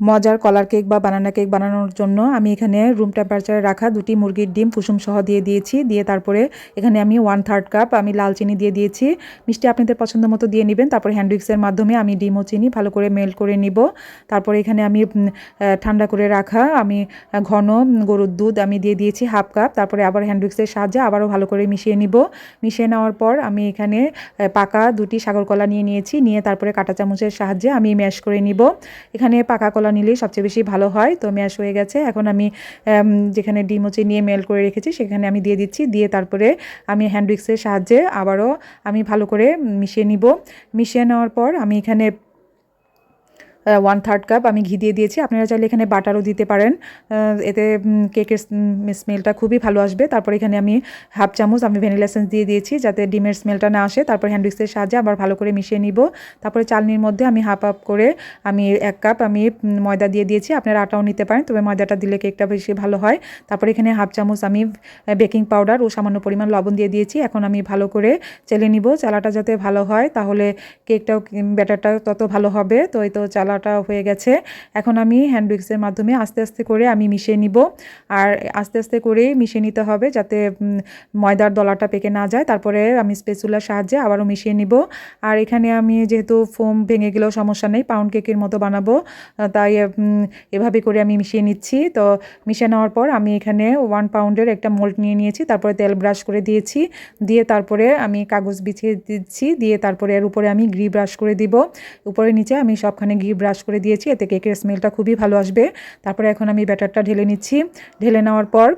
মজার কলার কেক বা বানানা কেক বানানোর জন্য আমি এখানে রুম টেম্পারেচারে রাখা দুটি মুরগির ডিম কুসুম সহ দিয়ে দিয়েছি। দিয়ে তারপরে এখানে আমি ওয়ান থার্ড কাপ আমি লাল চিনি দিয়ে দিয়েছি। মিষ্টি আপনাদের পছন্দ মতো দিয়ে নেবেন। তারপর হ্যান্ডউইক্সের মাধ্যমে আমি ডিম ও চিনি ভালো করে মেল করে নিব। তারপরে এখানে আমি ঠান্ডা করে রাখা আমি ঘন গরুর দুধ আমি দিয়ে দিয়েছি হাফ কাপ তারপরে আবার হ্যান্ডউইক্সের সাহায্যে আবারও ভালো করে মিশিয়ে নিব। মিশিয়ে নেওয়ার পর আমি এখানে পাকা দুটি সাগর কলা নিয়ে নিয়েছি। নিয়ে তারপরে কাঁটা চামচের সাহায্যে আমি ম্যাশ করে নিব। এখানে পাকা কলা নিলেই সবচেয়ে বেশি ভালো হয়। তো ম্যাশ হয়ে গেছে। এখন আমি যেখানে ডিম হচ্ছে নিয়ে মেল করে রেখেছি, সেখানে আমি দিয়ে দিচ্ছি। দিয়ে তারপরে আমি হ্যান্ড উইক্সের সাহায্যে আবারও আমি ভালো করে মিশিয়ে নিব। মিশিয়ে নেওয়ার পর আমি এখানে ওয়ান থার্ড কাপ আমি ঘি দিয়ে দিয়েছি। আপনারা চাইলে এখানে বাটারও দিতে পারেন। এতে কেকের স্মেলটা খুবই ভালো আসবে। তারপর এখানে আমি হাফ চামচ আমি ভ্যানিলা এসেন্স দিয়ে দিয়েছি যাতে ডিমের স্মেলটা না আসে। তারপর হ্যান্ডউইক্সের সাহায্যে আবার ভালো করে মিশিয়ে নিব। তারপরে চালনির মধ্যে আমি হাফ আপ করে আমি এক কাপ আমি ময়দা দিয়ে দিয়েছি। আপনারা আটাও নিতে পারেন, তবে ময়দাটা দিলে কেকটা বেশি ভালো হয়। তারপর এখানে হাফ চামচ আমি বেকিং পাউডার ও সামান্য পরিমাণ লবণ দিয়ে দিয়েছি। এখন আমি ভালো করে চেলে নিব। চালাটা যাতে ভালো হয়, তাহলে কেকটাও ব্যাটারটা তত ভালো হবে। তো এই তো চালাটা হয়ে গেছে। এখন আমি হ্যান্ড উইক্সের মাধ্যমে আস্তে আস্তে করে আমি মিশিয়ে নিব। আর আস্তে আস্তে করেই মিশিয়ে নিতে হবে যাতে ময়দার দলাটা পেকে না যায়। তারপরে আমি স্পেসুলার সাহায্যে আবারও মিশিয়ে নিব। আর এখানে আমি যেহেতু ফোম ভেঙে গেলেও সমস্যা নেই পাউন্ড কেকের মতো বানাবো। তাই এভাবে করে আমি মিশিয়ে নিচ্ছি। তো মিশিয়ে নেওয়ার পর আমি এখানে ওয়ান পাউন্ডের একটা মোল্ড নিয়ে নিয়েছি। তারপরে তেল ব্রাশ করে দিয়েছি। দিয়ে তারপরে আমি কাগজ বিছিয়ে দিচ্ছি। দিয়ে তারপরে এর উপরে আমি ঘি ব্রাশ করে দিব। উপরে নিচে আমি সবখানে ঘি ব্রাশ করে দিয়েছি, এতে কেকের স্মেলটা খুবই ভালো আসবে। তারপরে এখন আমি ব্যাটারটা ঢেলে নিচ্ছি। ঢেলে নেওয়ার পর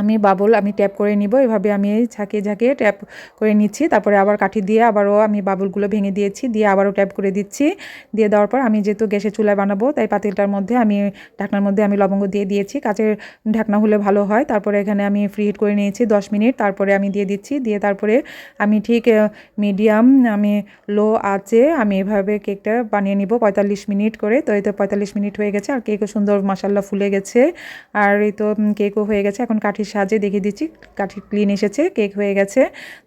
আমি বাবল, আমি ট্যাপ করে নিব, এভাবে আমি ঝাঁকে ঝাঁকিয়ে ট্যাপ করে নিচ্ছি। তারপরে আবার কাঠি দিয়ে আবারও আমি বাবলগুলো ভেঙে দিয়েছি, দিয়ে আবারও ট্যাপ করে দিচ্ছি। দিয়ে দেওয়ার পর আমি যেহেতু গ্যাসে চুলায় বানাবো, তাই পাতিলটার মধ্যে আমি, ঢাকনার মধ্যে আমি লবঙ্গ দিয়ে দিয়েছি। কাচের ঢাকনা হলে ভালো হয়। তারপরে এখানে আমি ফ্রি হিট করে নিয়েছি দশ মিনিট। তারপরে আমি দিয়ে দিচ্ছি, দিয়ে তারপরে আমি ঠিক মিডিয়াম আমি লো আঁচে আমি এভাবে কেকটা বানিয়ে নিব পঁয়তাল্লিশ মিনিট করে। তো এই তো পঁয়তাল্লিশ মিনিট হয়ে গেছে, আর কেকও সুন্দর মশাল্লা ফুলে গেছে। আর এই তো কেকও হয়ে গেছে। এখন কাঠির সাহায্যে দেখিয়ে দিচ্ছি। কাঠি ক্লিন এসেছে কেক হয়ে গেছে।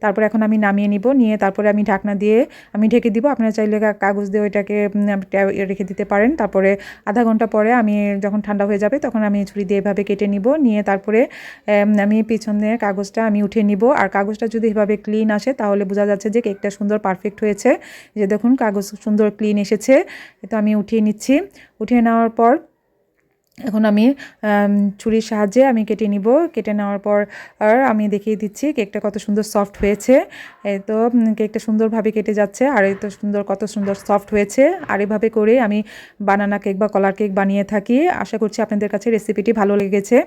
তারপর এখন আমি নামিয়ে নিব, নিয়ে তারপরে আমি ঢাকনা দিয়ে আমি ঢেকে দিব। আপনারা চাইলে কাগজ দিয়ে ওইটাকে রেখে দিতে পারেন। তারপরে আধা ঘণ্টা পরে আমি যখন ঠান্ডা হয়ে যাবে তখন আমি ছুরি দিয়ে এভাবে কেটে নিব। নিয়ে তারপরে আমি পিছনের কাগজটা আমি উঠে নিব। আর কাগজটা যদি এভাবে ক্লিন আসে তাহলে বোঝা যাচ্ছে যে কেকটা সুন্দর পারফেক্ট হয়েছে। যে দেখুন, কাগজ সুন্দর ক্লিন এসেছে। তো আমি উঠিয়ে নিচ্ছি। উঠিয়ে নেওয়ার পর এখন আমি ছুরির সাহায্যে আমি কেটে নিব। কেটে নেওয়ার পর আর আমি দেখিয়ে দিচ্ছি কেকটা কত সুন্দর সফট হয়েছে। এই তো কেকটা সুন্দরভাবে কেটে যাচ্ছে আর এই তো সুন্দর, কত সুন্দর সফট হয়েছে। আর এভাবে করে আমি বানানা কেক বা কলার কেক বানিয়ে থাকি। আশা করছি আপনাদের কাছে রেসিপিটি ভালো লেগেছে।